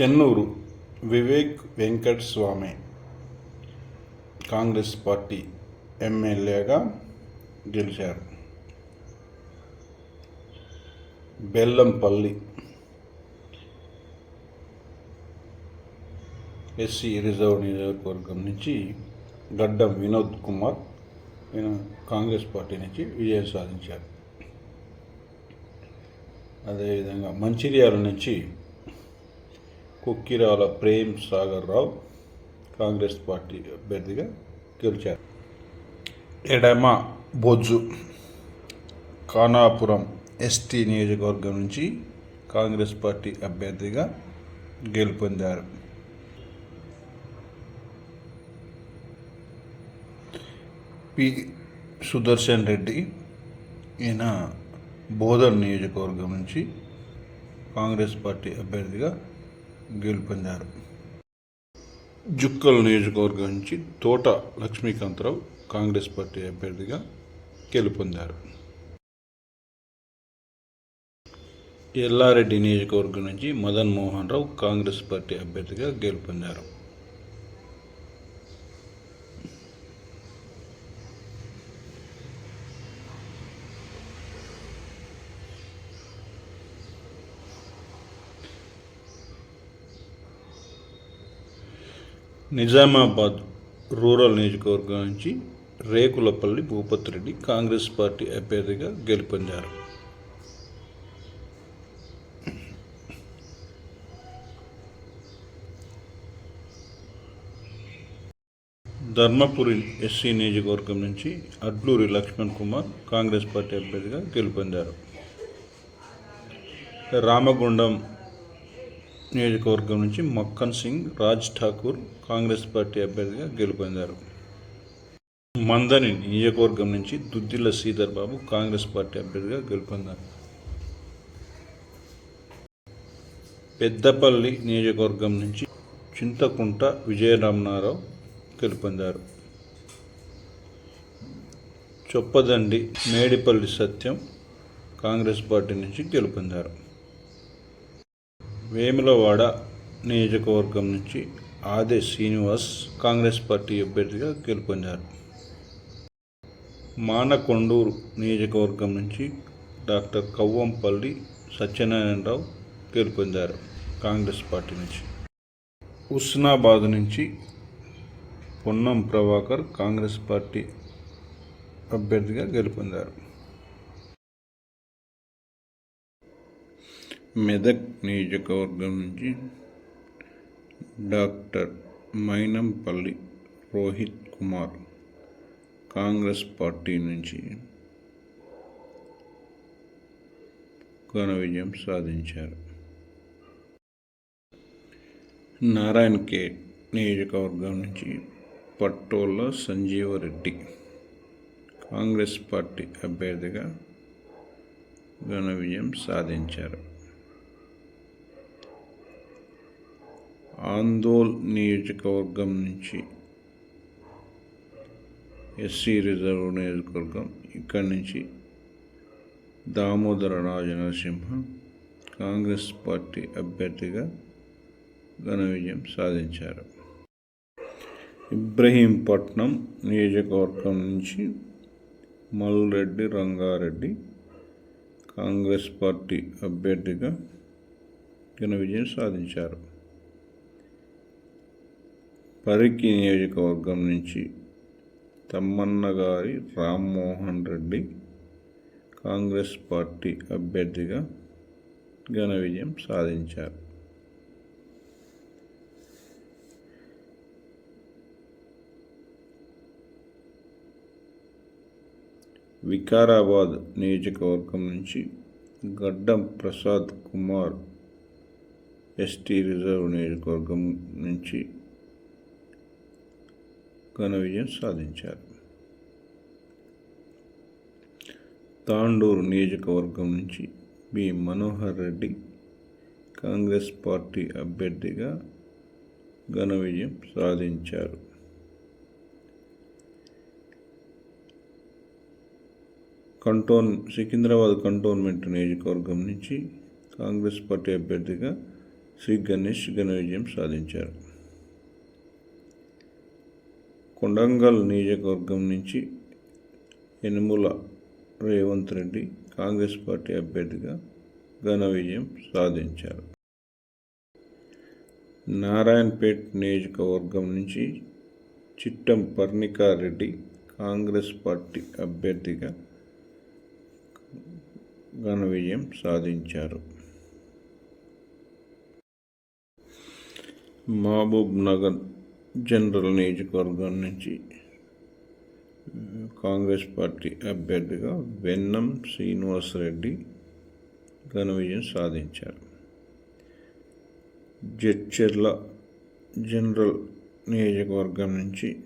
Chennur Vivek Venkat Swamy Congress party ఎమ్మెల్యేగా గెలిచారు. Bellampalli SC reserve నియోజకవర్గం నుంచి గడ్డం వినోద్ కుమార్ ఈయన కాంగ్రెస్ పార్టీ నుంచి విజయం సాధించారు. అదేవిధంగా మంచిర్యాల నుంచి కుక్కిరాల ప్రేమ్ సాగర్ రావు కాంగ్రెస్ పార్టీ అభ్యర్థిగా గెలిచారు. ఎడమ బొజ్జు ఖానాపురం ఎస్టీ నియోజకవర్గం నుంచి కాంగ్రెస్ పార్టీ అభ్యర్థిగా గెలుపొందారు. పి. సుదర్శన్ రెడ్డి ఈయన బోధన్ నియోజకవర్గం నుంచి కాంగ్రెస్ పార్టీ అభ్యర్థిగా గెలుపొందారు. జుక్కల్ నియోజకవర్గం నుంచి తోట లక్ష్మీకాంతరావు కాంగ్రెస్ పార్టీ అభ్యర్థిగా గెలుపొందారు. ఎల్లారెడ్డి నియోజకవర్గం నుంచి మదన్ మోహన్ రావు కాంగ్రెస్ పార్టీ అభ్యర్థిగా గెలుపొందారు. నిజామాబాద్ రూరల్ నియోజకవర్గం నుంచి రేకులపల్లి భూపత్ రెడ్డి కాంగ్రెస్ పార్టీ అభ్యర్థిగా గెలుపొందారు. ధర్మపురి ఎస్సీ నియోజకవర్గం నుంచి అడ్లూరి లక్ష్మణ్ కుమార్ కాంగ్రెస్ పార్టీ అభ్యర్థిగా గెలుపొందారు. రామగుండం నియోజకవర్గం నుంచి మక్కన్ సింగ్ రాజ్ ఠాకూర్ కాంగ్రెస్ పార్టీ అభ్యర్థిగా గెలుపొందారు. మందని నియోజకవర్గం నుంచి దుద్దిల్ల శ్రీధర్ బాబు కాంగ్రెస్ పార్టీ అభ్యర్థిగా గెలుపొందారు. పెద్దపల్లి నియోజకవర్గం నుంచి చింతకుంట విజయరామనారావు గెలుపొందారు. చొప్పదండి మేడిపల్లి సత్యం కాంగ్రెస్ పార్టీ నుంచి గెలుపొందారు. వేములవాడ నియోజకవర్గం నుంచి ఆదే శ్రీనివాస్ కాంగ్రెస్ పార్టీ అభ్యర్థిగా గెలుపొందారు. మానకొండూరు నియోజకవర్గం నుంచి డాక్టర్ కవ్వంపల్లి సత్యనారాయణరావు గెలుపొందారు కాంగ్రెస్ పార్టీ నుంచి. హుస్నాబాద్ నుంచి పొన్నం ప్రభాకర్ కాంగ్రెస్ పార్టీ అభ్యర్థిగా గెలుపొందారు. మెదక్ నియోజకవర్గం నుంచి డాక్టర్ మైనంపల్లి రోహిత్ కుమార్ కాంగ్రెస్ పార్టీ నుంచి ఘన విజయం సాధించారు. నారాయణ కే నియోజకవర్గం నుంచి పట్టోళ్ళ సంజీవరెడ్డి కాంగ్రెస్ పార్టీ అభ్యర్థిగా ఘన విజయం సాధించారు. ఆందోల్ నియోజకవర్గం నుంచి ఎస్సీ రిజర్వ్ నియోజకవర్గం ఇక్కడి నుంచి దామోదర రాజ నరసింహ కాంగ్రెస్ పార్టీ అభ్యర్థిగా ఘన విజయం సాధించారు. ఇబ్రహీంపట్నం నియోజకవర్గం నుంచి మల్రెడ్డి రంగారెడ్డి కాంగ్రెస్ పార్టీ అభ్యర్థిగా ఘన విజయం సాధించారు. పరికి నియోజకవర్గం నుంచి తమ్మన్న గారి రామ్మోహన్ రెడ్డి కాంగ్రెస్ పార్టీ అభ్యర్థిగా ఘన విజయం సాధించారు. వికారాబాద్ నియోజకవర్గం నుంచి గడ్డం ప్రసాద్ కుమార్ ఎస్టీ రిజర్వ్ నియోజకవర్గం నుంచి ఘన విజయం సాధించారు. తాండూరు నియోజకవర్గం నుంచి బి. మనోహర్ రెడ్డి కాంగ్రెస్ పార్టీ అభ్యర్థిగా ఘన విజయం సాధించారు. కంటోన్ సికింద్రాబాద్ కంటోన్మెంట్ నియోజకవర్గం నుంచి కాంగ్రెస్ పార్టీ అభ్యర్థిగా శ్రీ గణేష్ ఘన విజయం సాధించారు. కొండంగల్ నియోజకవర్గం నుంచి యనుముల రేవంత్ రెడ్డి కాంగ్రెస్ పార్టీ అభ్యర్థిగా ఘన విజయం సాధించారు. నారాయణపేట్ నియోజకవర్గం నుంచి చిట్టం పర్ణికారెడ్డి కాంగ్రెస్ పార్టీ అభ్యర్థిగా ఘన విజయం సాధించారు. మహబూబ్ నగర్ జనరల్ నియోజకవర్గం నుంచి కాంగ్రెస్ పార్టీ అభ్యర్థిగా వెన్నం శ్రీనివాసరెడ్డి ఘన విజయం సాధించారు. జడ్చెర్ల జనరల్ నియోజకవర్గం నుంచి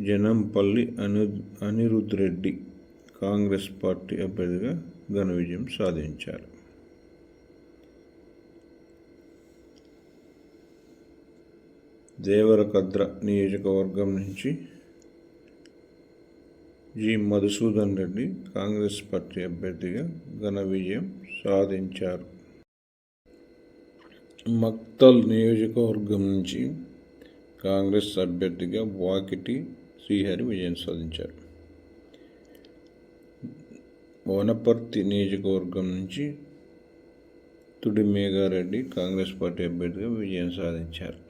జనంపల్లి అను అనిరుద్ రెడ్డి కాంగ్రెస్ పార్టీ అభ్యర్థిగా ఘన విజయం సాధించారు. దేవరకద్ర నియోజకవర్గం నుంచి జి. మధుసూదన్ రెడ్డి కాంగ్రెస్ పార్టీ అభ్యర్థిగా ఘన విజయం సాధించారు. మక్తల్ నియోజకవర్గం నుంచి కాంగ్రెస్ అభ్యర్థిగా వాకిటి శ్రీహరి విజయం సాధించారు. వనపర్తి నియోజకవర్గం నుంచి తుడిమేఘారెడ్డి కాంగ్రెస్ పార్టీ అభ్యర్థిగా విజయం సాధించారు.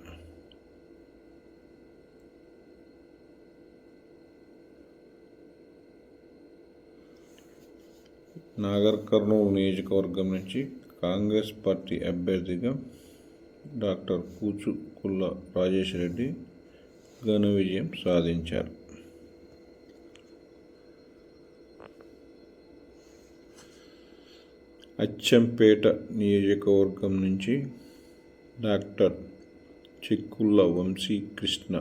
నాగర్ కర్నూలు నియోజకవర్గం నుంచి కాంగ్రెస్ పార్టీ అభ్యర్థిగా డాక్టర్ కూచు కుల్ల రాజేష్ రెడ్డి ఘన విజయం సాధించారు. అచ్చంపేట నియోజకవర్గం నుంచి డాక్టర్ చిక్కుళ్ళ వంశీ కృష్ణ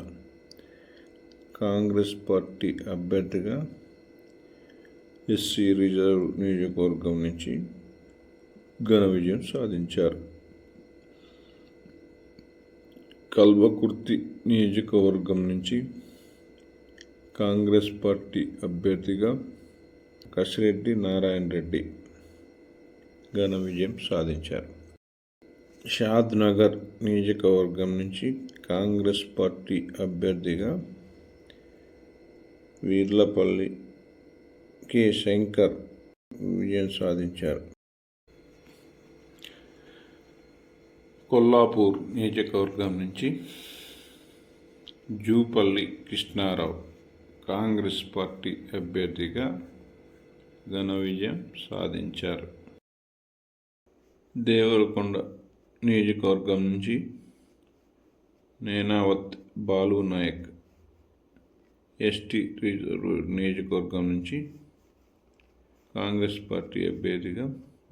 కాంగ్రెస్ పార్టీ అభ్యర్థిగా ఎస్సీ రిజర్వ్ నియోజకవర్గం నుంచి ఘన విజయం సాధించారు. కల్వకుర్తి నియోజకవర్గం నుంచి కాంగ్రెస్ పార్టీ అభ్యర్థిగా కసిరెడ్డి నారాయణ రెడ్డి ఘన విజయం సాధించారు. షాద్ నగర్ నియోజకవర్గం నుంచి కాంగ్రెస్ పార్టీ అభ్యర్థిగా వీర్లపల్లి కె. శంకర్ విజయం సాధించారు. కొల్లాపూర్ నియోజకవర్గం నుంచి జూపల్లి కృష్ణారావు కాంగ్రెస్ పార్టీ అభ్యర్థిగా ఘన విజయం సాధించారు. దేవరకొండ నియోజకవర్గం నుంచి నేనావత్ బాలు నాయక్ ఎస్టీ రిజర్వ్ నియోజకవర్గం నుంచి కాంగ్రెస్ పార్టీ అభ్యర్థిగా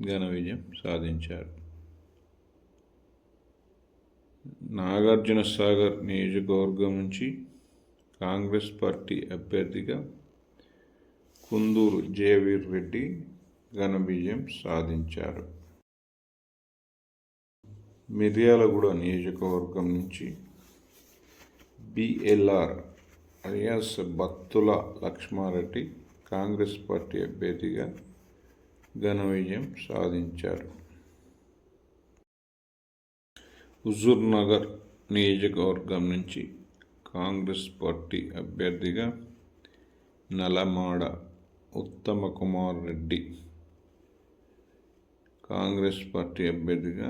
ఘన విజయం సాధించారు. నాగార్జున సాగర్ నియోజకవర్గం నుంచి కాంగ్రెస్ పార్టీ అభ్యర్థిగా కుందూరు జయవీర్ రెడ్డి ఘన విజయం సాధించారు. మిర్యాలగూడ నియోజకవర్గం నుంచి BLR alias Bathula Lakshmareddy Congress party అభ్యర్థిగా ఘన విజయం సాధించారు. హుజూర్ నగర్ నియోజకవర్గం నుంచి కాంగ్రెస్ పార్టీ అభ్యర్థిగా నలమాడ ఉత్తమ కుమార్ రెడ్డి కాంగ్రెస్ పార్టీ అభ్యర్థిగా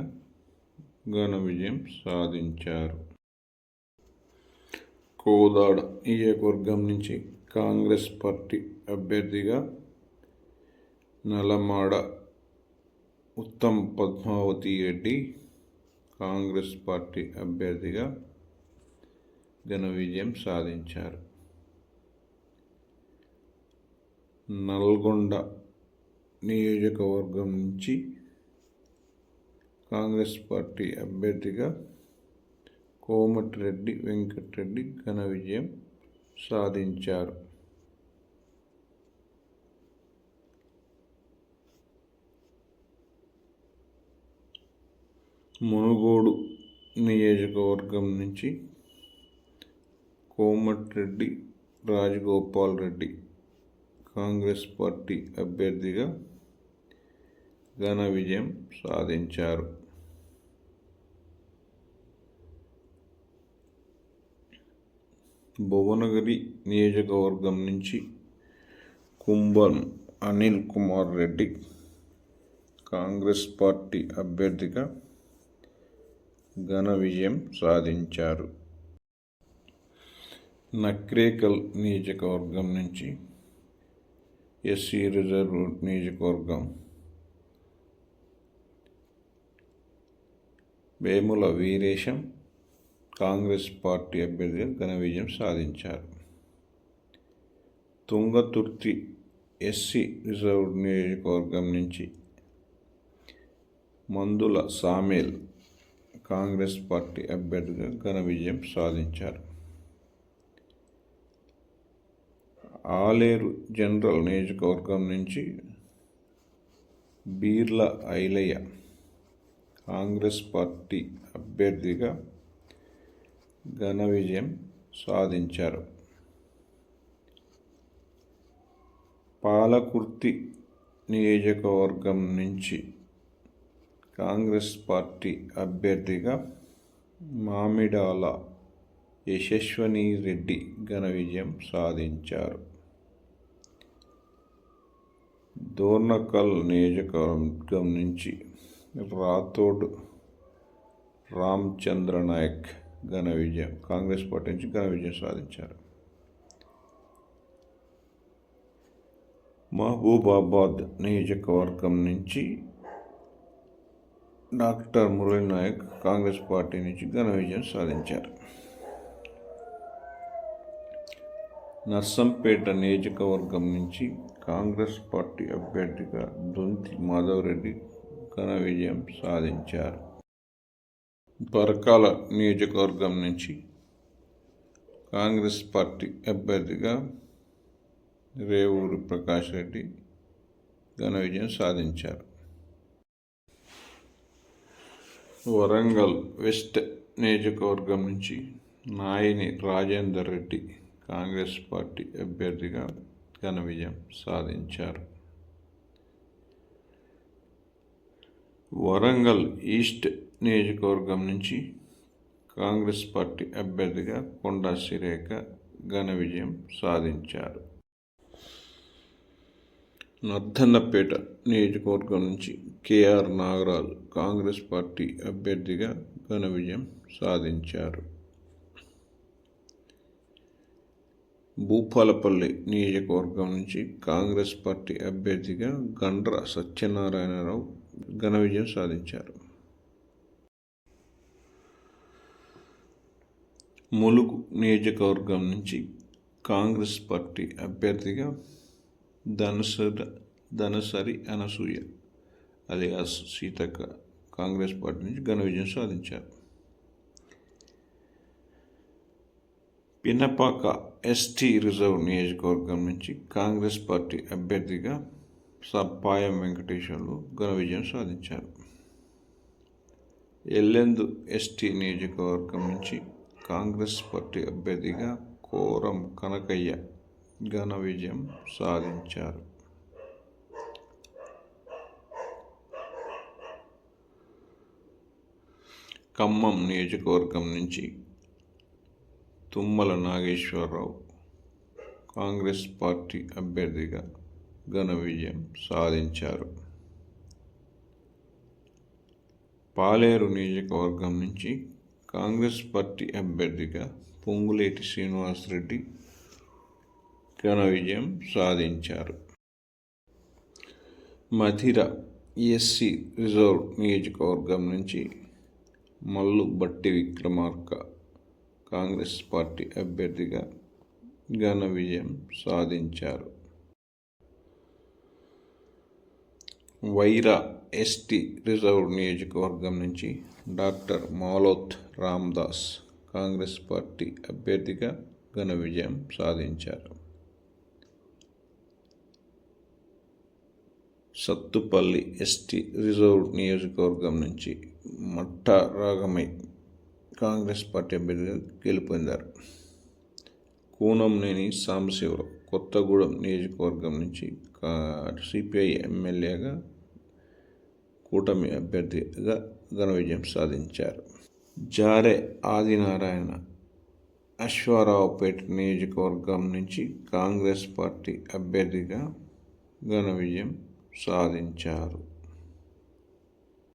ఘన విజయం సాధించారు. కోదాడ నియోజకవర్గం నుంచి కాంగ్రెస్ పార్టీ అభ్యర్థిగా నలమాడ ఉత్తమ్ పద్మావతి రెడ్డి కాంగ్రెస్ పార్టీ అభ్యర్థిగా ఘన విజయం సాధించారు. నల్గొండ నియోజకవర్గం నుంచి కాంగ్రెస్ పార్టీ అభ్యర్థిగా కోమటిరెడ్డి వెంకటరెడ్డి ఘన విజయం సాధించారు. మునుగోడు నియోజకవర్గం నుంచి కోమటిరెడ్డి రాజగోపాల్ రెడ్డి కాంగ్రెస్ పార్టీ అభ్యర్థిగా ఘన విజయం సాధించారు. భువనగిరి నియోజకవర్గం నుంచి కుంభం అనిల్ కుమార్ రెడ్డి కాంగ్రెస్ పార్టీ అభ్యర్థిగా ఘన విజయం సాధించారు. నక్రేకల్ నియోజకవర్గం నుంచి ఎస్సీ రిజర్వ్ నియోజకవర్గం వేముల వీరేశం కాంగ్రెస్ పార్టీ అభ్యర్థిగా ఘన విజయం సాధించారు. తుంగతుర్తి ఎస్సీ రిజర్వ్ నియోజకవర్గం నుంచి మందుల సామేల్ కాంగ్రెస్ పార్టీ అభ్యర్థిగా ఘన విజయం సాధించారు. ఆలేరు జనరల్ నియోజకవర్గం నుంచి బీర్ల ఐలయ్య కాంగ్రెస్ పార్టీ అభ్యర్థిగా ఘన విజయం సాధించారు. పాలకుర్తి నియోజకవర్గం నుంచి కాంగ్రెస్ పార్టీ అభ్యర్థిగా మామిడాల యశస్వని రెడ్డి ఘన విజయం సాధించారు. దోర్నకల్ నియోజకవర్గం నుంచి రాథోడ్ రామచంద్ర నాయక్ ఘన విజయం కాంగ్రెస్ పార్టీ నుంచి ఘన విజయం సాధించారు. మహబూబాబాద్ నియోజకవర్గం నుంచి డాక్టర్ మురళీ నాయక్ కాంగ్రెస్ పార్టీ నుంచి ఘన విజయం సాధించారు. నర్సంపేట నియోజకవర్గం నుంచి కాంగ్రెస్ పార్టీ అభ్యర్థిగా దొంతి మాధవరెడ్డి ఘన విజయం సాధించారు. పరకాల నియోజకవర్గం నుంచి కాంగ్రెస్ పార్టీ అభ్యర్థిగా రేవూరి ప్రకాష్ రెడ్డి ఘన విజయం సాధించారు. వరంగల్ వెస్ట్ నియోజకవర్గం నుంచి నాయని రాజేందర్ రెడ్డి కాంగ్రెస్ పార్టీ అభ్యర్థిగా ఘన విజయం సాధించారు. వరంగల్ ఈస్ట్ నియోజకవర్గం నుంచి కాంగ్రెస్ పార్టీ అభ్యర్థిగా కొండా సిరేఖ ఘన విజయం సాధించారు. నర్ధన్నపేట నియోజకవర్గం నుంచి కేఆర్ నాగరాజు కాంగ్రెస్ పార్టీ అభ్యర్థిగా ఘన విజయం సాధించారు. భూపాలపల్లి నియోజకవర్గం నుంచి కాంగ్రెస్ పార్టీ అభ్యర్థిగా గండ్ర సత్యనారాయణరావు ఘన విజయం సాధించారు. ములుగు నియోజకవర్గం నుంచి కాంగ్రెస్ పార్టీ అభ్యర్థిగా ధనసర ధనసరి అనసూయ. అలియాస్ సీతక్క కాంగ్రెస్ పార్టీ నుంచి ఘన విజయం సాధించారు. పినపాక ఎస్టీ రిజర్వ్ నియోజకవర్గం నుంచి కాంగ్రెస్ పార్టీ అభ్యర్థిగా సప్పాయం వెంకటేశ్వర్లు ఘన విజయం సాధించారు. ఎల్లెందు ఎస్టీ నియోజకవర్గం నుంచి కాంగ్రెస్ పార్టీ అభ్యర్థిగా కోరం కనకయ్య ఘన విజయం సాధించారు. ఖమ్మం నియోజకవర్గం నుంచి తుమ్మల నాగేశ్వరరావు కాంగ్రెస్ పార్టీ అభ్యర్థిగా ఘన విజయం సాధించారు. పాలేరు నియోజకవర్గం నుంచి కాంగ్రెస్ పార్టీ అభ్యర్థిగా పొంగులేటి శ్రీనివాసరెడ్డి ఘన విజయం సాధించారు. మధిర ఎస్సీ రిజర్వ్ నియోజకవర్గం నుంచి మల్లు బట్టి విక్రమార్క కాంగ్రెస్ పార్టీ అభ్యర్థిగా ఘన విజయం సాధించారు. వైరా ఎస్టీ రిజర్వ్ నియోజకవర్గం నుంచి డాక్టర్ మాలోత్ రామ్దాస్ కాంగ్రెస్ పార్టీ అభ్యర్థిగా ఘన విజయం సాధించారు. సత్తుపల్లి ఎస్టీ రిజర్వ్ నియోజకవర్గం నుంచి మట్ట రాగమై కాంగ్రెస్ పార్టీ అభ్యర్థిగా గెలుపొందారు. కూనంనేని సాంబశివరావు కొత్తగూడెం నియోజకవర్గం నుంచి సిపిఐ ఎమ్మెల్యేగా కూటమి అభ్యర్థిగా ఘన విజయం సాధించారు. జారే ఆదినారాయణ అశ్వారావుపేట నియోజకవర్గం నుంచి కాంగ్రెస్ పార్టీ అభ్యర్థిగా ఘన విజయం సాధించారు.